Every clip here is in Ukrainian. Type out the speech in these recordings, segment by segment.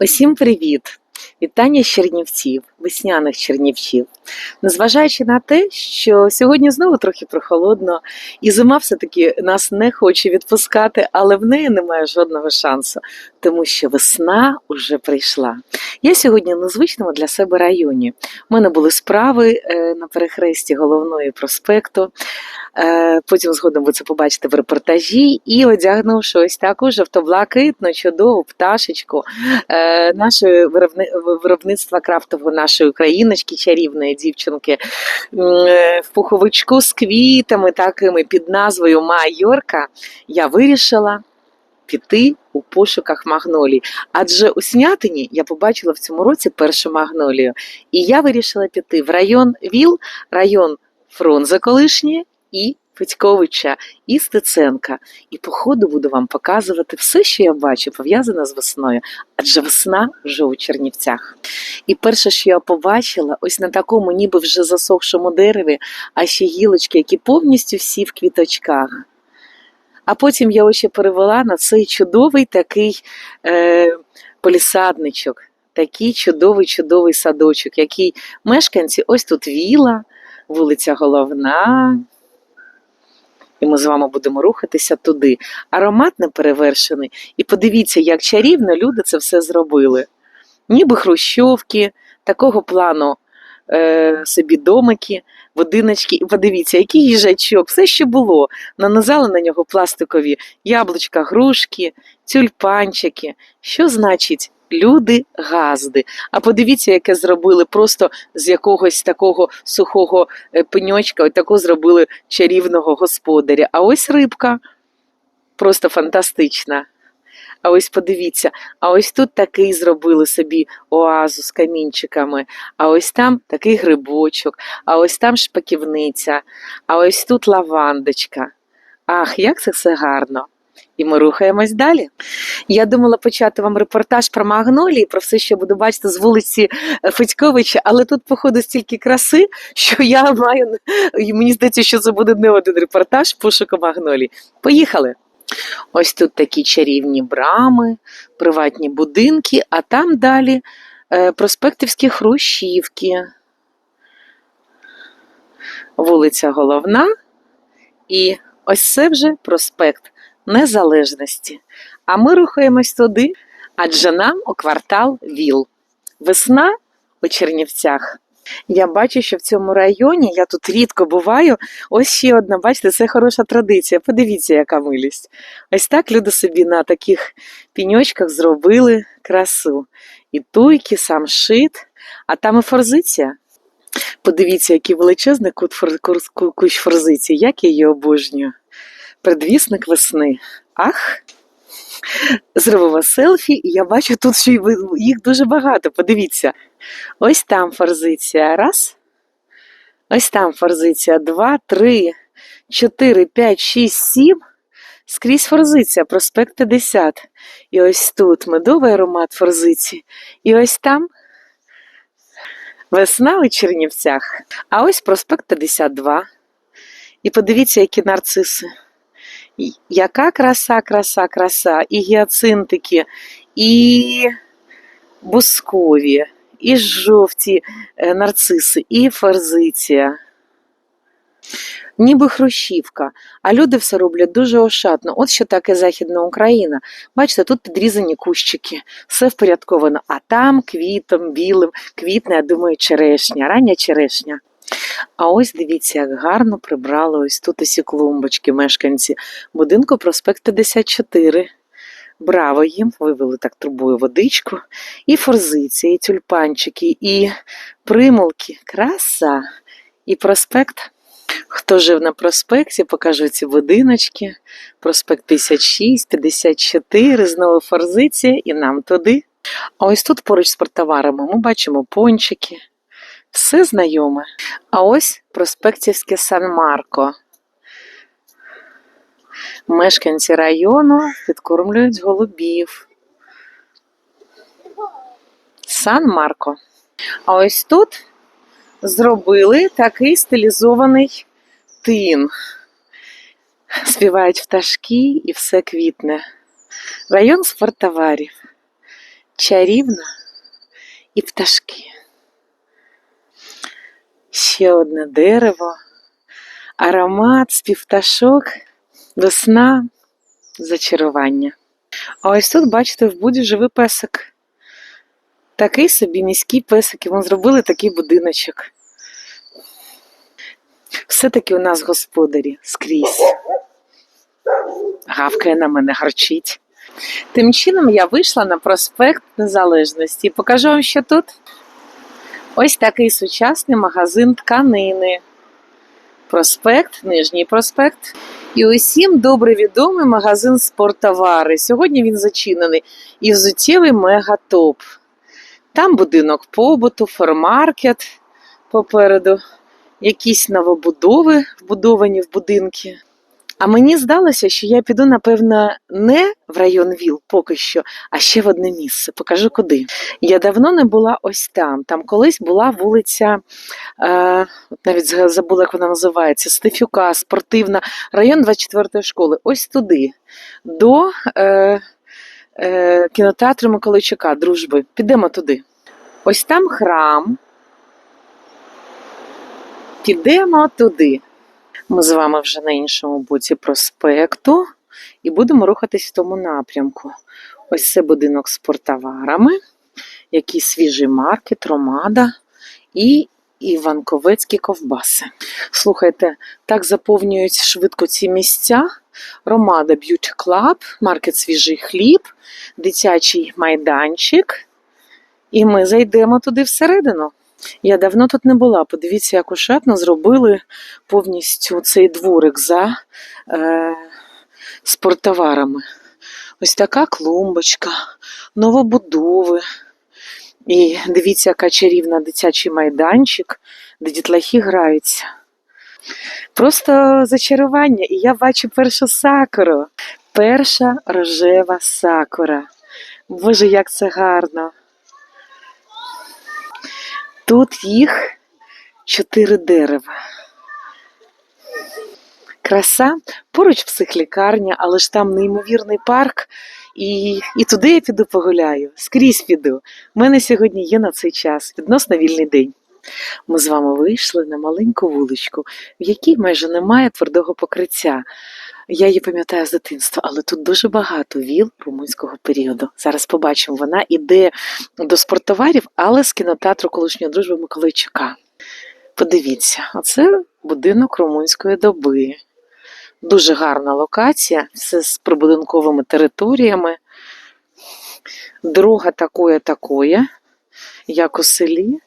Усім привіт! Вітання з Чернівців, весняних Чернівців. Незважаючи на те, що сьогодні знову трохи прохолодно, і зима все-таки нас не хоче відпускати, але в неї немає жодного шансу, тому що весна вже прийшла. Я сьогодні на звичному для себе районі. У мене були справи е, на перехресті головної проспекту. Е, Потім згодом ви це побачите в репортажі і одягнувши ось таку жовто-блакитну, чудову пташечку е, нашої виробни... виробництва крафтового нашої україночки, чарівної дівчинки в пуховичку з квітами, такими під назвою Майорка, я вирішила піти у пошуках магнолій. Адже у Снятині я побачила в цьому році першу магнолію. І я вирішила піти в район ВІЛ, район Фрунзе колишнє і Федьковича, і Стеценка. І по ходу буду вам показувати все, що я бачу, пов'язане з весною. Адже весна вже у Чернівцях. І перше, що я побачила, ось на такому, ніби вже засохшому дереві, а ще гілочки, які повністю всі в квіточках. А потім я очі перевела на цей чудовий такий е, полісадничок, такий чудовий чудовий садочок, який мешканці ось тут віла, вулиця Головна. І ми з вами будемо рухатися туди. Аромат не перевершений. І подивіться, як чарівно люди це все зробили. Ніби хрущовки, такого плану е, собі домики, будиночки. І подивіться, який їжачок, все, що було. Нанизали на нього пластикові яблучка, грушки, тюльпанчики. Що значить? Люди газди. А подивіться, яке зробили просто з якогось такого сухого е, пеньочка, от таку зробили чарівного господаря. А ось рибка просто фантастична. А ось подивіться, а ось тут такий зробили собі оазу з камінчиками, а ось там такий грибочок, а ось там шпаківниця, а ось тут лавандочка. Ах, як це все гарно! І ми рухаємось далі. Я думала почати вам репортаж про магнолії, про все, що буду бачити з вулиці е, Федьковича, але тут, походу, стільки краси, що я маю. Мені здається, що це буде не один репортаж пошуку магнолій. Поїхали! Ось тут такі чарівні брами, приватні будинки, а там далі е, проспектівські хрущівки. Вулиця Головна. І ось це вже проспект Незалежності. А ми рухаємось туди, адже нам у квартал ВІЛ. Весна у Чернівцях. Я бачу, що в цьому районі я тут рідко буваю. Ось ще одна, бачите, це хороша традиція. Подивіться, яка милість. Ось так люди собі на таких піньочках зробили красу. І туйки, сам шит, а там і форзиція. Подивіться, який величезний кут фор... кур- кущ форзиції, як я її обожнюю. Предвісник весни. Ах! Зробила селфі, і я бачу тут, що їх дуже багато. Подивіться. Ось там форзиція. Раз. Ось там форзиція. Два, три, чотири, п'ять, шість, сім. Скрізь форзиція, проспект 50. І ось тут медовий аромат форзиці. І ось там весна у Чернівцях. А ось проспект 52. І подивіться, які нарциси. Яка краса, краса, краса. І гіацинтики, і бускові, і жовті е, нарциси, і форзиція. Ніби хрущівка, а люди все роблять дуже ошатно. От що таке Західна Україна. Бачите, тут підрізані кущики, все впорядковано, а там квітом, білим, квітне, я думаю, черешня, рання черешня. А ось дивіться, як гарно прибрали ось тут усі клумбочки мешканці будинку проспект 54. Браво їм, вивели так трубою водичку, і форзиці, і тюльпанчики, і примулки. Краса! І проспект. Хто жив на проспекті, покажу ці будиночки. Проспект 56, 54, знову форзиція, і нам туди. А ось тут поруч з портоварами ми бачимо пончики. Все знайоме. А ось проспектівське Сан-Марко. Мешканці району підкормлюють голубів. Сан-Марко. А ось тут зробили такий стилізований тин. Співають пташки і все квітне. Район спортоварів. чарівна і пташки. Ще одне дерево, аромат, спів пташок, весна, зачарування. А ось тут, бачите, в буді живий песик. Такий собі міський песик, і вон зробили такий будиночок. Все-таки у нас господарі скрізь. Гавкає на мене, гарчить. Тим чином я вийшла на проспект Незалежності покажу вам, що тут. Ось такий сучасний магазин тканини. Проспект, Нижній проспект. І усім добре відомий магазин спорттовари. Сьогодні він зачинений. І взуттєвий мегатоп. Там будинок побуту, фармаркет попереду, якісь новобудови вбудовані в будинки. А мені здалося, що я піду, напевно, не в район ВІЛ поки що, а ще в одне місце. Покажу куди. Я давно не була ось там. Там колись була вулиця, е, навіть забула, як вона називається, Стефюка, спортивна, район 24-ї школи. Ось туди, до е, е, кінотеатру Миколайчука, дружби. Підемо туди. Ось там храм. Підемо туди. Ми з вами вже на іншому боці проспекту і будемо рухатись в тому напрямку. Ось це будинок з портоварами, який свіжий маркет, ромада і іванковецькі ковбаси. Слухайте, так заповнюють швидко ці місця. Ромада Б'юті Клаб, маркет свіжий хліб, дитячий майданчик. І ми зайдемо туди всередину. Я давно тут не була. Подивіться, як ошатно зробили повністю цей дворик за е, спорттоварами. Ось така клумбочка, новобудови. І дивіться, яка чарівна дитячий майданчик, де дітлахи граються. Просто зачарування. І я бачу першу сакуру. Перша рожева сакура. Боже, як це гарно. Тут їх чотири дерева. Краса, поруч психлікарня, але ж там неймовірний парк, і, і туди я піду погуляю, скрізь піду. У мене сьогодні є на цей час відносно вільний день. Ми з вами вийшли на маленьку вуличку, в якій майже немає твердого покриття. Я її пам'ятаю з дитинства, але тут дуже багато віл румунського періоду. Зараз побачимо, вона іде до спорттоварів, але з кінотеатру колишньої дружби Миколайчука. Подивіться, оце будинок румунської доби. Дуже гарна локація, все з прибудинковими територіями. Дорога такое такое, як у селі.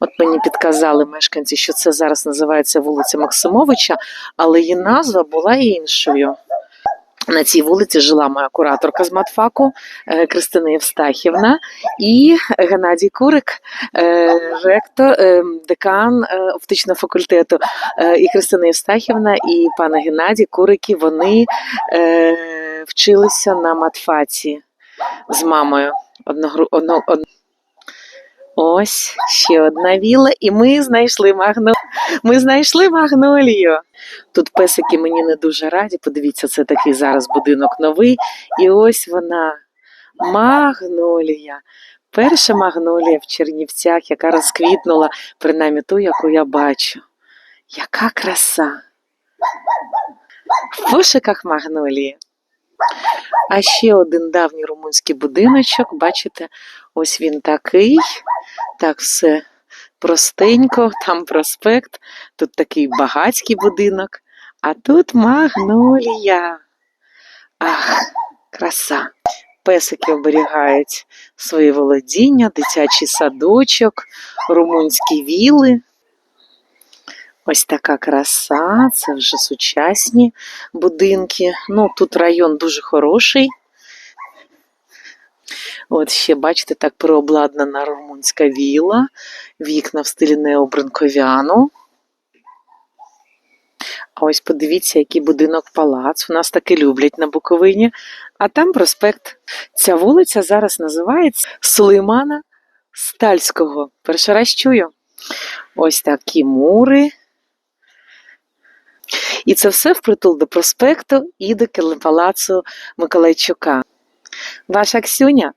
От мені підказали мешканці, що це зараз називається вулиця Максимовича, але її назва була іншою. На цій вулиці жила моя кураторка з матфаку е, Кристина Євстахівна і Геннадій Курик, е, ректор, е, декан оптичного факультету. І Кристина Євстахівна, і пана Геннадій Курики вони вчилися на матфаці з мамою. Одногру... Ось ще одна віла, і ми знайшли магно... Ми знайшли магнолію. Тут песики мені не дуже раді. Подивіться, це такий зараз будинок новий. І ось вона магнолія. Перша магнолія в Чернівцях, яка розквітнула, принаймні ту, яку я бачу. Яка краса! В пошуках магнолії. А ще один давній румунський будиночок. Бачите, ось він такий. Так, все простенько, там проспект, тут такий багатський будинок, а тут магнолія. Ах, краса. Песики оберігають свої володіння, дитячий садочок, румунські віли. Ось така краса, це вже сучасні будинки. Ну, тут район дуже хороший. От ще, бачите, так переобладнана румунська віла, вікна в стилі необринковяну. А ось подивіться, який будинок палац. У нас таки люблять на Буковині. А там проспект. Ця вулиця зараз називається Сулеймана Стальського. Перший раз чую. Ось такі мури. І це все впритул до проспекту і до палацу Миколайчука. Ваша Ксюня